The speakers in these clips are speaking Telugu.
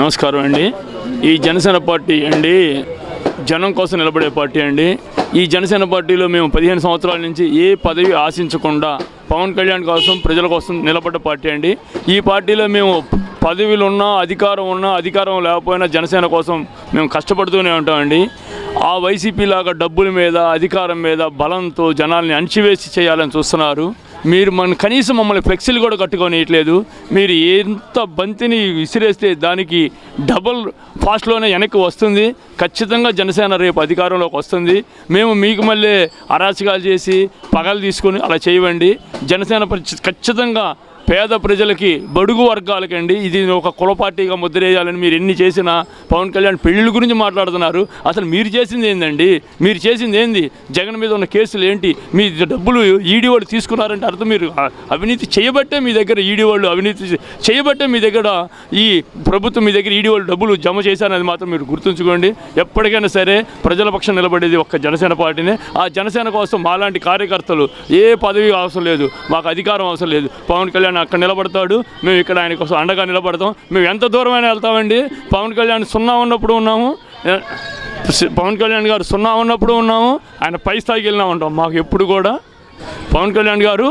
నమస్కారం అండి. ఈ జనసేన పార్టీ అండి జనం కోసం నిలబడే పార్టీ అండి. ఈ జనసేన పార్టీలో మేము పదిహేను సంవత్సరాల నుంచి ఏ పదవి ఆశించకుండా పవన్ కళ్యాణ్ కోసం ప్రజల కోసం నిలబడ్డ పార్టీ అండి. ఈ పార్టీలో మేము పదవులు ఉన్నా అధికారం ఉన్నా అధికారం లేకపోయినా జనసేన కోసం మేము కష్టపడుతూనే ఉంటామండి. ఆ వైసీపీ లాగా డబ్బుల మీద అధికారం మీద బలంతో జనాల్ని అణిచివేసి చేయాలని చూస్తున్నారు. మీరు మన కనీసం మమ్మల్ని ఫ్లెక్సీలు కూడా కట్టుకోనియట్లేదు. మీరు ఎంత బంతిని విసిరేస్తే దానికి డబుల్ ఫాస్ట్లోనే వెనక్కి వస్తుంది. ఖచ్చితంగా జనసేన రేపు అధికారంలోకి వస్తుంది. మేము మీకు మళ్ళీ అరాచకాలు చేసి పగలు తీసుకొని అలా చేయవండి. జనసేన పరి- ఖచ్చితంగా పేద ప్రజలకి బడుగు వర్గాలకండి. ఇది ఒక కులపార్టీగా ముద్రేయాలని మీరు ఎన్ని చేసినా పవన్ కళ్యాణ్ పెళ్ళిళ్ళ గురించి మాట్లాడుతున్నారు. అసలు మీరు చేసింది ఏందండి? మీరు చేసింది ఏంది? జగన్ మీద ఉన్న కేసులు ఏంటి? మీ డబ్బులు ఈడీ వాళ్ళు తీసుకున్నారంటే అర్థం మీరు. అవినీతి చేయబట్టే మీ దగ్గర ఈడీ వాళ్ళు అవినీతి చేయబట్టే మీ దగ్గర ఈ ప్రభుత్వం మీ దగ్గర ఈడీ వాళ్ళు డబ్బులు జమ చేశారనేది మాత్రం మీరు గుర్తుంచుకోండి. ఎప్పటికైనా సరే ప్రజల పక్షం నిలబడేది ఒక్క జనసేన పార్టీనే. ఆ జనసేన కోసం మాలాంటి కార్యకర్తలు ఏ పదవి అవసరం లేదు మాకు అధికారం అవసరం లేదు. పవన్ కళ్యాణ్ అక్కడ నిలబడతాడు. మేము ఇక్కడ ఆయన కోసం అండగా నిలబడతాం. మేము ఎంత దూరమైనా వెళ్తామండి? పవన్ కళ్యాణ్ సున్నా ఉన్నప్పుడు ఉన్నాము. పవన్ కళ్యాణ్ గారు సున్నా ఉన్నప్పుడు ఉన్నాము. ఆయన పై స్థాయికి వెళ్ళినా ఉంటాం. మాకు ఎప్పుడు కూడా. పవన్ కళ్యాణ్ గారు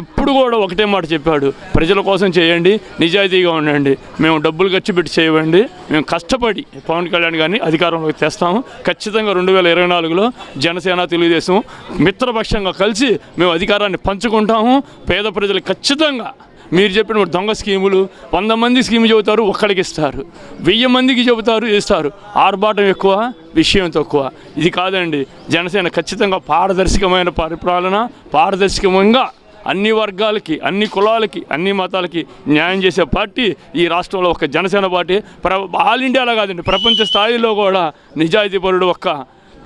ఎప్పుడు కూడా ఒకటే మాట చెప్పాడు ప్రజల కోసం చేయండి నిజాయితీగా ఉండండి. మేము డబ్బులు ఖర్చు పెట్టి చేయవండి. మేము కష్టపడి పవన్ కళ్యాణ్ గారిని అధికారంలోకి తెస్తాము. ఖచ్చితంగా రెండు వేల ఇరవై నాలుగులో జనసేన తెలుగుదేశం మిత్రపక్షంగా కలిసి మేము అధికారాన్ని పంచుకుంటాము. పేద ప్రజలు ఖచ్చితంగా మీరు చెప్పిన దొంగ స్కీములు వంద మంది స్కీమ్ చెబుతారు ఒక్కడికి ఇస్తారు. వెయ్యి మందికి చెబుతారు ఇస్తారు. ఆర్భాటం ఎక్కువ విషయం తక్కువ. ఇది కాదండి జనసేన ఖచ్చితంగా పారదర్శకమైన పరిపాలన పారదర్శకంగా అన్ని వర్గాలకి అన్ని కులాలకి అన్ని మతాలకి న్యాయం చేసే పార్టీ ఈ రాష్ట్రంలో ఒక జనసేన పార్టీ. ప్ర ఆల్ ఇండియాలో కాదండి ప్రపంచ స్థాయిలో కూడా నిజాయితీపరుడు ఒక్క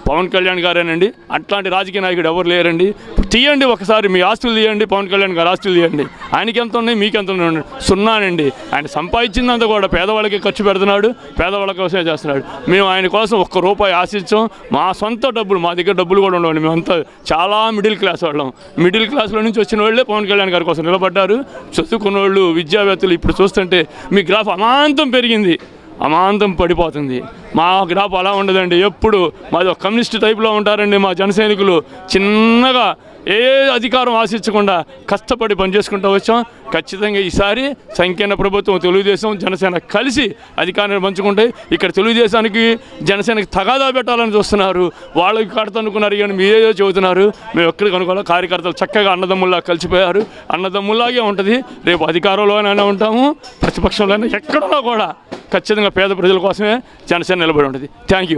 పవన్ కళ్యాణ్ గారేనండి. అట్లాంటి రాజకీయ నాయకుడు ఎవరు లేరండి. తీయండి ఒకసారి మీ ఆస్తులు తీయండి పవన్ కళ్యాణ్ గారు ఆస్తులు తీయండి. ఆయనకి ఎంత ఉన్నాయి మీకు ఎంత ఉన్నాయి? సున్నానండి. ఆయన సంపాదించినంత కూడా పేదవాళ్ళకి ఖర్చు పెడుతున్నాడు పేదవాళ్ళ కోసమే చేస్తున్నాడు. మేము ఆయన కోసం ఒక్క రూపాయి ఆశించాం. మా సొంత డబ్బులు మా దగ్గర డబ్బులు కూడా ఉండవండి. మేమంతా చాలా మిడిల్ క్లాస్ వాళ్ళం. మిడిల్ క్లాస్లో నుంచి వచ్చిన వాళ్ళే పవన్ కళ్యాణ్ గారి కోసం నిలబడ్డారు. చదువుకున్న వాళ్ళు విద్యావేత్తలు ఇప్పుడు చూస్తుంటే మీ గ్రాఫ్ అమాంతం పెరిగింది. అమాంతం పడిపోతుంది. మా గ్రాఫ్ అలా ఉండదండి. ఎప్పుడు మాది ఒక కమ్యూనిస్ట్ టైప్లో ఉంటారండి మా జనసైనికులు. చిన్నగా ఏ అధికారం ఆశించకుండా కష్టపడి పనిచేసుకుంటూ వచ్చాం. ఖచ్చితంగా ఈసారి సంకీర్ణ ప్రభుత్వం తెలుగుదేశం జనసేన కలిసి అధికారాన్ని పంచుకుంటే ఇక్కడ తెలుగుదేశానికి జనసేనకి తగాదా పెట్టాలని చూస్తున్నారు. వాళ్ళకి కడతనుకున్నారు కానీ మీరేదో చెబుతున్నారు. మేము ఎక్కడికి అనుకోవాలి? కార్యకర్తలు చక్కగా అన్నదమ్ముల్లా కలిసిపోయారు. అన్నదమ్ముల్లాగే ఉంటుంది. రేపు అధికారంలోనైనా ఉంటాము. ప్రతిపక్షంలోనే ఎక్కడున్నా కూడా ఖచ్చితంగా పేద ప్రజల కోసమే జనసేన నిలబడి ఉంటుంది. థ్యాంక్